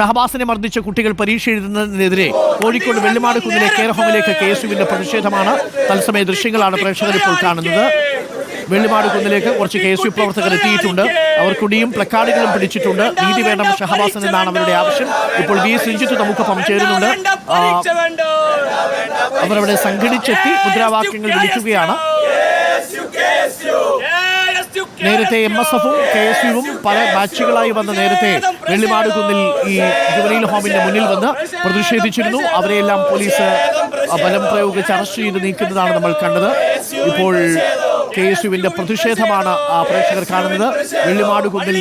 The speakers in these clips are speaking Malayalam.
ഷഹബാസിനെ മർദ്ദിച്ച കുട്ടികൾ പരീക്ഷ എഴുതുന്നതിനെതിരെ കോഴിക്കോട് വെള്ളിമാട് കുന്നിലെ കെയർ ഹോമിലേക്ക് കെ എസ് യുവിന്റെ പ്രതിഷേധമാണ് തത്സമയ ദൃശ്യങ്ങളാണ് പ്രേക്ഷകർ ഇപ്പോൾ കാണുന്നത്. വെള്ളിമാട് കുന്നിലേക്ക് കുറച്ച് കെ എസ് യു പ്രവർത്തകർ എത്തിയിട്ടുണ്ട്. അവർ കുടിയും പ്ലക്കാർഡുകളും പിടിച്ചിട്ടുണ്ട്. നീതി വേണം ഷഹബാസൻ എന്നാണ് അവരുടെ ആവശ്യം. ഇപ്പോൾ വി എസ് രഞ്ജിത്ത് നമുക്കൊപ്പം ചേരുന്നുണ്ട് അവരവിടെ സംഘടിച്ചെത്തി മുദ്രാവാക്യങ്ങൾ വിളിക്കുകയാണ്. നേരത്തെ എം എസ് എഫും കെ എസ് യുവും പല ബാച്ചുകളായി വന്ന നേരത്തെ വെള്ളിമാട് കുന്നിൽ ഈ ജുവനൈൽ ഹോമിന്റെ മുന്നിൽ വന്ന് പ്രതിഷേധിച്ചിരുന്നു. അവരെയെല്ലാം പോലീസ് ബലം പ്രയോഗിച്ച് അറസ്റ്റ് ചെയ്ത് നീക്കുന്നതാണ് നമ്മൾ കണ്ടത്. ഇപ്പോൾ കെ എസ് യുവിന്റെ പ്രതിഷേധമാണ് ആ, പ്രേക്ഷകർ കാണുന്നത്. വെള്ളിമാട് കുന്നിൽ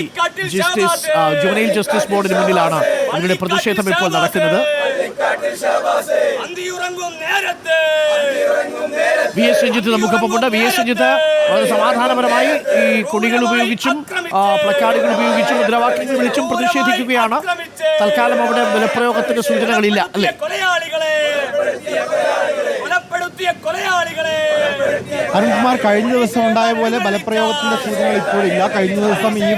ജസ്റ്റിസ് ജുവനൈൽ ജസ്റ്റിസ് ബോർഡിന് മുന്നിലാണ് ഇവരുടെ പ്രതിഷേധം ഇപ്പോൾ നടക്കുന്നത്. വി എസ് രഞ്ജിത്ത് നമുക്കൊപ്പമുണ്ട് വി എസ് രഞ്ജിത്ത് വളരെ സമാധാനപരമായി ഈ കൊടികൾ ഉപയോഗിച്ചും പ്ലക്കാർഡുകൾ ഉപയോഗിച്ചും മുദ്രാവാക്യങ്ങൾ വിളിച്ചും പ്രതിഷേധിക്കുകയാണ്. തൽക്കാലം അവിടെ ബലപ്രയോഗത്തിന്റെ സൂചനകളില്ല അല്ലേ? കൊലയാളികളെ. അരുൺകുമാർ കഴിഞ്ഞ ദിവസം ഉണ്ടായ പോലെ ബലപ്രയോഗത്തിന്റെ സൂചനകൾ ഇപ്പോഴില്ല കഴിഞ്ഞ ദിവസം ഈ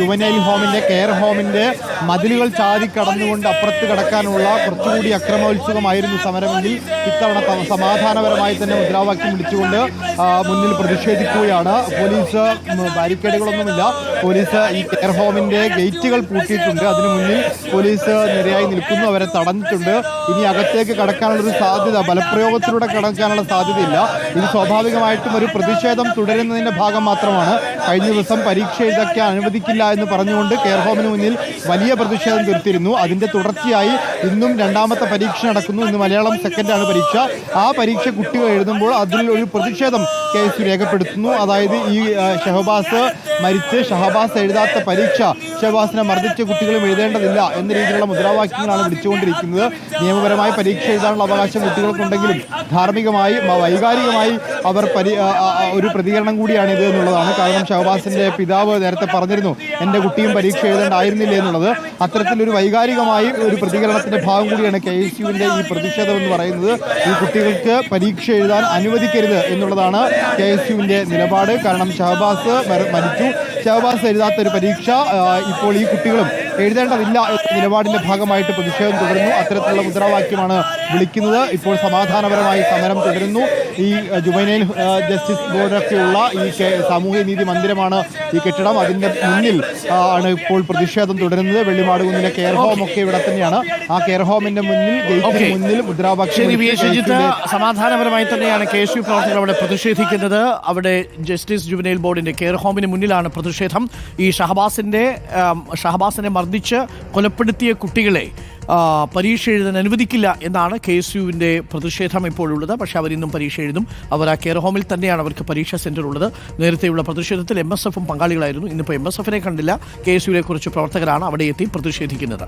യുവനൈൽ ഹോമിന്റെ കെയർ ഹോമിന്റെ മതിലുകൾ ചാടി കടന്നുകൊണ്ട് അപ്പുറത്ത് കടക്കാനുള്ള കുറച്ചുകൂടി അക്രമോത്സുകമായിരുന്നു സമരമെങ്കിൽ ഇത്തവണ സമാധാനപരമായി തന്നെ മുദ്രാവാക്യം വിളിച്ചുകൊണ്ട് മുന്നിൽ പ്രതിഷേധിക്കുകയാണ്. പോലീസ് ബാരിക്കേഡുകളൊന്നുമില്ല. പോലീസ് ഈ കെയർ ഹോമിന്റെ ഗേറ്റുകൾ പൂട്ടിയിട്ടുണ്ട്. അതിനു മുന്നിൽ പോലീസ് നിരയായി നിൽക്കുന്നു. അവരെ തടഞ്ഞിട്ടുണ്ട്. ഇനി അകത്തേക്ക് കടക്കാനുള്ളൊരു സാധ്യത ബലപ്രയോഗത്തിലൂടെ കടക്കാനുള്ള സാധ്യതയില്ല. ഇത് സ്വാഭാവികമായിട്ടും ഒരു പ്രതിഷേധം തുടരുന്നതിന്റെ ഭാഗം മാത്രമാണ് കഴിഞ്ഞ ദിവസം പരീക്ഷ ഇതൊക്കെ അനുവദിക്കില്ല എന്ന് പറഞ്ഞുകൊണ്ട് കെയർ ഹോമിന് മുന്നിൽ വലിയ പ്രതിഷേധം തീർത്തിരുന്നു അതിന്റെ തുടർച്ചയായി ഇന്നും രണ്ടാമത്തെ പരീക്ഷ നടക്കുന്നു. ഇന്ന് മലയാളം സെക്കൻഡാണ് പരീക്ഷ. ആ പരീക്ഷ കുട്ടികൾ എഴുതുമ്പോൾ അതിൽ ഒരു പ്രതിഷേധം കേസ് രേഖപ്പെടുത്തുന്നു. അതായത് ഈ ഷഹബാസ് മരിച്ച് ഷഹബാസ് എഴുതാത്ത പരീക്ഷ ഷഹബാസിനെ മർദ്ദിച്ച കുട്ടികളും എഴുതേണ്ടതില്ല എന്ന രീതിയിലുള്ള മുദ്രാവാക്യങ്ങളാണ് വിളിച്ചുകൊണ്ടിരിക്കുന്നത്. നിയമപരമായ പരീക്ഷ എഴുതാനുള്ള അവകാശം കുട്ടികൾക്കുണ്ടെങ്കിലും ധാർമ്മികമായി വൈകാരികമായി അവർ പരി ഒരു പ്രതികരണം കൂടിയാണ് ഇത് എന്നുള്ളതാണ്. കാരണം ഷഹബാസിന്റെ പിതാവ് നേരത്തെ പറഞ്ഞിരുന്നു എന്റെ കുട്ടിയും പരീക്ഷ എഴുതേണ്ടായിരുന്നില്ല എന്നുള്ളത്. അത്തരത്തിലൊരു വൈകാരികമായി ഒരു പ്രതികരണത്തിന്റെ ഭാഗം കൂടിയാണ് കെ എസ് യുവിന്റെ ഈ പ്രതിഷേധം എന്ന് പറയുന്നത്. ഈ കുട്ടികൾക്ക് പരീക്ഷ എഴുതാൻ അനുവദിക്കരുത് എന്നുള്ളതാണ് കെ എസ് യുവിന്റെ നിലപാട്. കാരണം ഷഹബാസ് മരിച്ചു. ഷഹബാസ് എഴുതാത്ത ഒരു പരീക്ഷ ഇപ്പോൾ ഈ കുട്ടികളും എഴുതേണ്ടതില്ല എന്ന നിലപാടിന്റെ ഭാഗമായിട്ട് പ്രതിഷേധം തുടരുന്നു. അത്തരത്തിലുള്ള മുദ്രാവാക്യമാണ് വിളിക്കുന്നത്. ഇപ്പോൾ സമാധാനപരമായി സമരം തുടരുന്നു. ഈ ജുവൈനൈൽ ജസ്റ്റിസ് ബോർഡൊക്കെയുള്ള ഈ സാമൂഹ്യ നീതി മന്ദിരമാണ് ഈ കെട്ടിടം. അതിന്റെ മുന്നിൽ ആണ് ഇപ്പോൾ പ്രതിഷേധം തുടരുന്നത്. വെള്ളിമാട് കുന്നിലെ കെയർ ഹോം ഒക്കെ ഇവിടെ തന്നെയാണ്. ആ കെയർ ഹോമിന്റെ മുന്നിൽ ഗേറ്റിന് മുന്നിൽ മുദ്രാവാക്യം സമാധാനപരമായി തന്നെയാണ് കെ. എസ്. യു. പ്രവർത്തകർ അവിടെ പ്രതിഷേധിക്കുന്നത്. അവിടെ ജസ്റ്റിസ് ജുവനൈൽ ബോർഡിന്റെ കെയർ ഹോമിന് മുന്നിലാണ് പ്രതിഷേധം. ഈ ഷഹബാസിന്റെ ഷഹബാസിനെ മർദ്ദിച്ച് കൊലപ്പെടുത്തിയ കുട്ടികളെ പരീക്ഷ എഴുതാൻ അനുവദിക്കില്ല എന്നാണ് കെ എസ് യുവിന്റെ പ്രതിഷേധം ഇപ്പോഴുള്ളത്. പക്ഷേ അവരിന്നും പരീക്ഷ എഴുതും. അവർ ആ കെയർ ഹോമിൽ തന്നെയാണ് അവർക്ക് പരീക്ഷാ സെന്റർ ഉള്ളത്. നേരത്തെയുള്ള പ്രതിഷേധത്തിൽ എം എസ് എഫും പങ്കാളികളായിരുന്നു. ഇന്നിപ്പോൾ എം എസ് എഫിനെ കണ്ടില്ല. കെ എസ് യുവിനെ കുറിച്ച് പ്രവർത്തകരാണ് അവിടെ എത്തി പ്രതിഷേധിക്കുന്നത്.